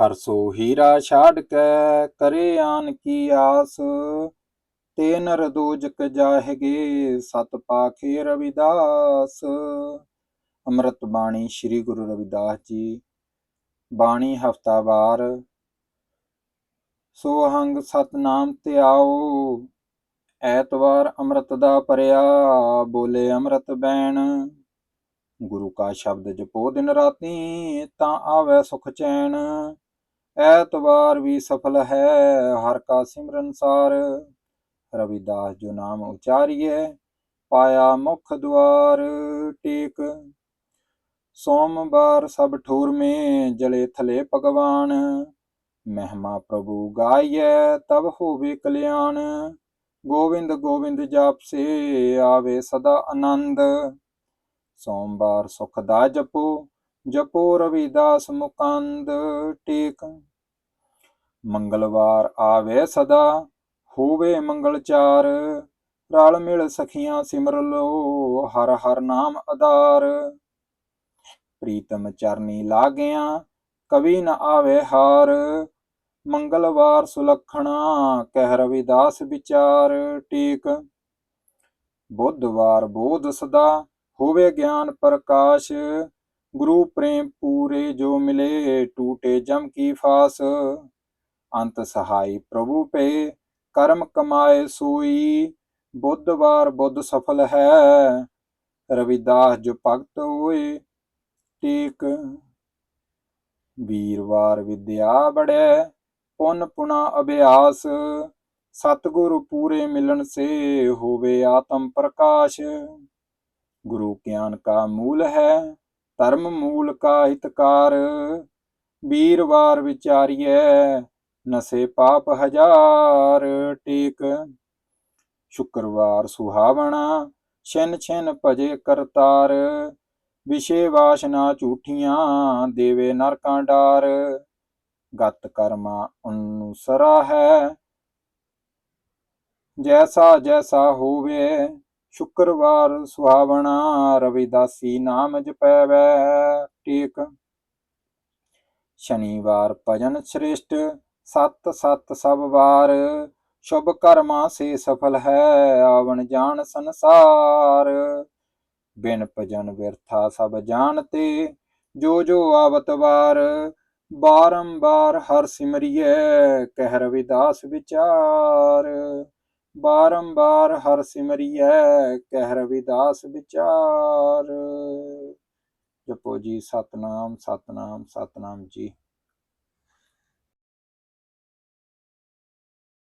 ਹਰਸੋ ਹੀਰਾ ਛਾੜ ਕੇ, ਕਰੇ ਆਨ ਕੀ ਆਸ? ਤੇ ਨਰ ਦੋਜਕ ਜਾਹਗੇ ਸਤ ਪਾਖੇ ਰਵਿਦਾਸ। ਅੰਮ੍ਰਿਤ ਬਾਣੀ ਸ੍ਰੀ ਗੁਰੂ ਰਵਿਦਾਸ ਜੀ। ਬਾਣੀ ਹਫਤਾਵਾਰ। ਸੋਹੰਗ ਸਤਨਾਮ ਤੇ ਆਓ ਐਤਵਾਰ ਅੰਮ੍ਰਿਤ ਦਾ ਪਰਿਆ, ਬੋਲੇ ਅੰਮ੍ਰਿਤ ਬੈਣ। ਗੁਰੂ ਕਾ ਸ਼ਬਦ ਜਪੋ ਦਿਨ ਰਾਤੀ, ਤਾਂ ਆਵੇ ਸੁਖ ਚੈਨ ਐਤਵਾਰ ਵੀ ਸਫਲ ਹੈ, ਹਰ ਕਾ ਸਿਮਰਨ ਸਾਰ। ਰਵਿਦਾਸ ਜੋ ਨਾਮ ਉਚਾਰੀਏ, ਪਾਇਆ ਮੁਖ ਦੁਆਰ ਟੇਕ। ਸੋਮਵਾਰ ਸਭ ਠੂਰ ਮੇ ਜਲੇ ਥਲੇ ਭਗਵਾਨ। ਮਹਿਮਾ ਪ੍ਰਭੂ ਗਾਈਐ, ਤਬ ਹੋਵੇ ਕਲਿਆਣ। ਗੋਵਿੰਦ ਗੋਵਿੰਦ ਜਾਪਸੇ ਆਵੇ ਸਦਾ ਆਨੰਦ। ਸੋਮਵਾਰ ਸੁਖ ਦਾ ਜਪੋ ਜਪੋ ਰਵਿਦਾਸ ਮੁਕੰਦ ਟੇਕ। ਮੰਗਲਵਾਰ ਆਵੇ ਸਦਾ, ਹੋਵੇ ਮੰਗਲਚਾਰ, ਰਲ ਮਿਲ ਸਖੀਆਂ ਸਿਮਰ ਲੋ ਹਰ ਹਰ ਨਾਮ ਆਧਾਰ। ਪ੍ਰੀਤਮ ਚਰਨੀ ਲਾਗਿਆ, ਕਵੀ ਨ ਆਵੇ ਹਾਰ। ਮੰਗਲਵਾਰ ਸੁਲਖਣਾ, ਕਹਿ ਰਵਿਦਾਸ ਵਿਚਾਰ, ਟੇਕ। ਬੁੱਧਵਾਰ ਬੋਧ ਸਦਾ, ਹੋਵੇ ਗਿਆਨ ਪ੍ਰਕਾਸ਼ ਗੁਰੂ ਪ੍ਰੇਮ ਪੂਰੇ ਜੋ ਮਿਲੇ, ਟੂਟੇ ਜਮ ਕੀ ਫਾਸ। ਅੰਤ ਸਹਾਈ ਪ੍ਰਭੂ ਪੇ, ਕਰਮ ਕਮਾਏ ਸੋਈ, ਬੁੱਧਵਾਰ ਬੁੱਧ ਸਫਲ ਹੈ। ਰਵਿਦਾਸ ਜੋ ਭਗਤ ਹੋਏ, ਟੇਕ। ਵੀਰਵਾਰ ਵਿਦਿਆ ਬੜੈ, ਪੁਨ ਪੁਨਾ ਅਭਿਆਸ। ਸਤਿਗੁਰੂ ਪੂਰੇ ਮਿਲਣ ਸੇ ਹੋਵੇ ਆਤਮ ਪ੍ਰਕਾਸ਼। ਗੁਰੂ ਗਿਆਨ ਕਾ ਮੂਲ ਹੈ ਧਰਮ ਮੂਲ ਕਾ ਹਿਤਕਾਰ ਵੀਰਵਾਰ ਵਿਚਾਰੀਐ, ਨਸੇ ਪਾਪ ਹਜ਼ਾਰ ਟੇਕ। ਸ਼ੁੱਕਰਵਾਰ ਸੁਹਾਵਣਾ, ਛਿਨ ਛਿਨ ਭਜੇ ਕਰਤਾਰ, ਵਿਸ਼ੇ ਵਾਸ਼ਨਾ ਝੂਠੀਆਂ, ਦੇਵੇ ਨਰਕਾਂ ਡਾਰ। ਗਤ ਕਰਮਾ ਅਨੁਸਰਾ ਹੈ ਜੈਸਾ ਜੈਸਾ ਹੋਵੇ ਸ਼ੁਕਰਵਾਰ ਸੁਹਾਵਣਾ, ਰਵਿਦਾਸੀ ਨਾਮ ਜਪੈਵੈ ਟੇਕ ਸ਼ਨੀਵਾਰ ਭਜਨ ਸ੍ਰੇਸ਼ਟ, ਸਤ ਸਤ ਸਭ ਵਾਰ। ਸ਼ੁਭ ਕਰਮਾ ਸੇ ਸਫਲ ਹੈ, ਆਵਣ ਜਾਣ ਸੰਸਾਰ। ਬਿਨ ਭਜਨ ਵਿਰਥਾ ਸਭ ਜਾਣਤੇ, ਜੋ ਜੋ ਆਵਤ ਵਾਰ। ਬਾਰੰਬਾਰ ਹਰ ਸਿਮਰਿਐ, ਕਹਿ ਰਵਿਦਾਸ ਵਿਚਾਰ। ਬਾਰੰਬਾਰ ਹਰ ਸਿਮਰਿਐ ਕਹਿ ਰਵਿਦਾਸ ਵਿਚਾਰ। ਜਪੋ ਜੀ ਸਤਨਾਮ ਸਤਨਾਮ ਸਤਨਾਮ ਜੀ।